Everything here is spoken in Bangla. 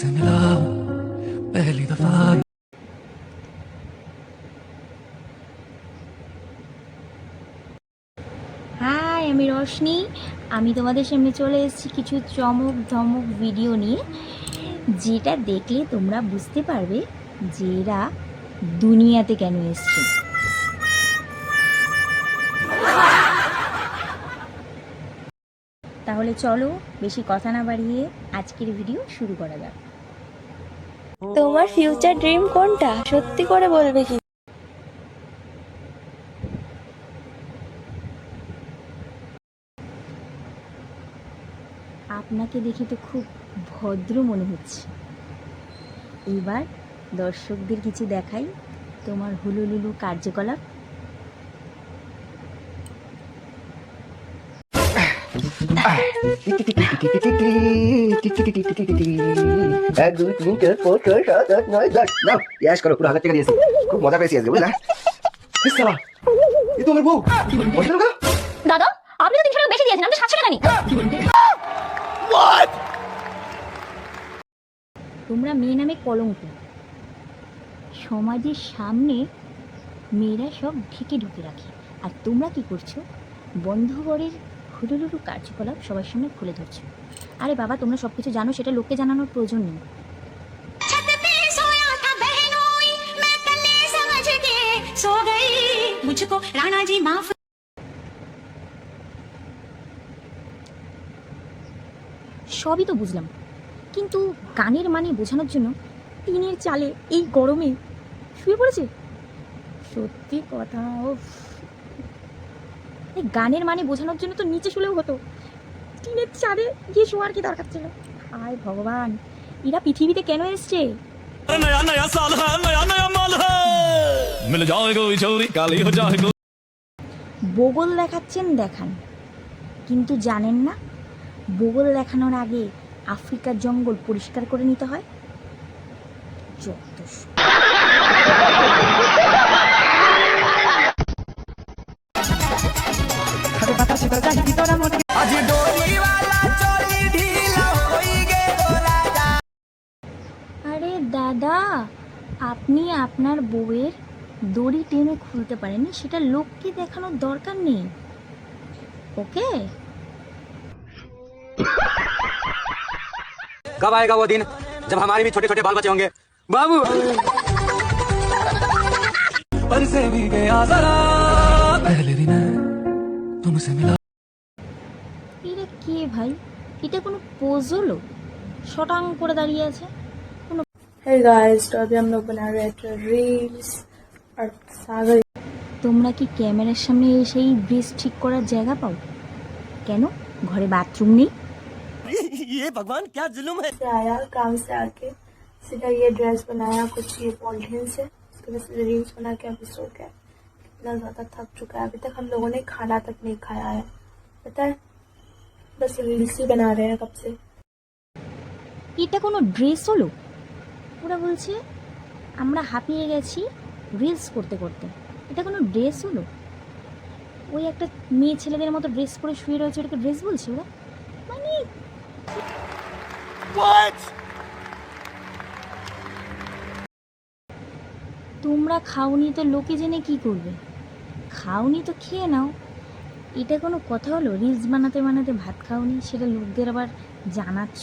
se milava belli da fare আমি রশনি আমি তোমাদের সামনে চলে এসেছি কিছু চমক ধমক ভিডিও নিয়ে, যেটা দেখলে তোমরা বুঝতে পারবে যে এরা দুনিয়াতে কেন এসছে। তাহলে চলো বেশি কথা না বাড়িয়ে আজকের ভিডিও শুরু করা যাক। তোমার ফিউচার ড্রিম কোনটা? সত্যি করে বলবে কি? আপনাকে দেখে তো খুব ভদ্র মনে হচ্ছে। এবার দর্শকদের কিছু দেখাই তোমার হুলুলুলু কার্যকলাপ। এক দুই তিন চার পাঁচ ছয় সাত আট নয় দশ নাও ইয়াস করো পুরো হাজার টাকা দিয়েছি। খুব মজা পেয়েছি আজকে বুঝলা? ইস এ তো আমার বউ। বসে টাকা দাদা আপনি তো তিনশো টাকা বেশি দিয়েছেন আমি সাতশো টাকা নিই। তোমরা মেয়ে নামে কলঙ্ক। সমাজের সামনে মেয়েরা সব ঢেকে ঢুকে রাখে। আর তোমরা কি করছ? বন্ধুবরের হুলুলুলু কার্যকলাপ সবার সামনে খুলে ধরছো। আরে বাবা তোমরা সব কিছু জানো সেটা লোককে জানানোর প্রয়োজন নেই। সবই তো বুঝলাম। কিন্তু গানের মানে বোঝানোর জন্য টিনের চালে এই গরমে শুয়ে পড়েছে? সত্যি কথা গানের মানে বোঝানোর জন্য তো নিচে শুলেও হতো। টিনের চাঁদে গিয়ে শোয়ার কি দরকার ছিল? আয় ভগবান এরা পৃথিবীতে কেন এসছে? বগল দেখাচ্ছেন দেখান। কিন্তু জানেন না বগল দেখানোর আগে আফ্রিকার জঙ্গল পরিষ্কার করে নিতে হয়? চল। আপনি আপনার বউয়ের দড়ি টেনে খুলতে পারেননি সেটা লোককে দেখানোর দরকার নেই ওকে कब आएगा वो दिन जब हमारे भी छोटे छोटे बाल बच्चे होंगे बाबू पर से भी गया जरा पहले दिन है तुमसे मिला এটা কে ভাই এটা কোনো পোজ হলো শটাং করে দাঁড়িয়ে আছে हे गाइस तो अभी हम लोग बना रहे थे रील्स और सागर তোমরা কি ক্যামেরার সামনে এসেই ব্রিজ ঠিক করার জায়গা পাও কেন ঘরে বাথরুম নেই से आया काम से आके सीधा ये ड्रेस बनाया कुछ ये पॉलिथीन से उसके बाद सीधा रील्स बना के अभी सो गया इतना ज्यादा थक चुका है अभी तक हम लोगों ने खाना तक नहीं खाया है पता है बस रील्स ही बना रहे हैं कब से এটা কোনো ড্রেস হলো ওরা বলছে আমরা হাঁপিয়ে গেছি রিলস করতে করতে। এটা কোনো ড্রেস হলো? ওই একটা মেয়ে ছেলেদের মতো ড্রেস পরে শুয়ে রয়েছে ওটাকে ড্রেস বলছে ওরা? মানে তোমরা খাওনি তো লোকে জেনে কি করবে? খাওনি তো খেয়ে নাও। এটা কোনো কথা হলো? রিলস বানাতে বানাতে ভাত খাওনি সেটা লোকদের আবার জানাচ্ছ?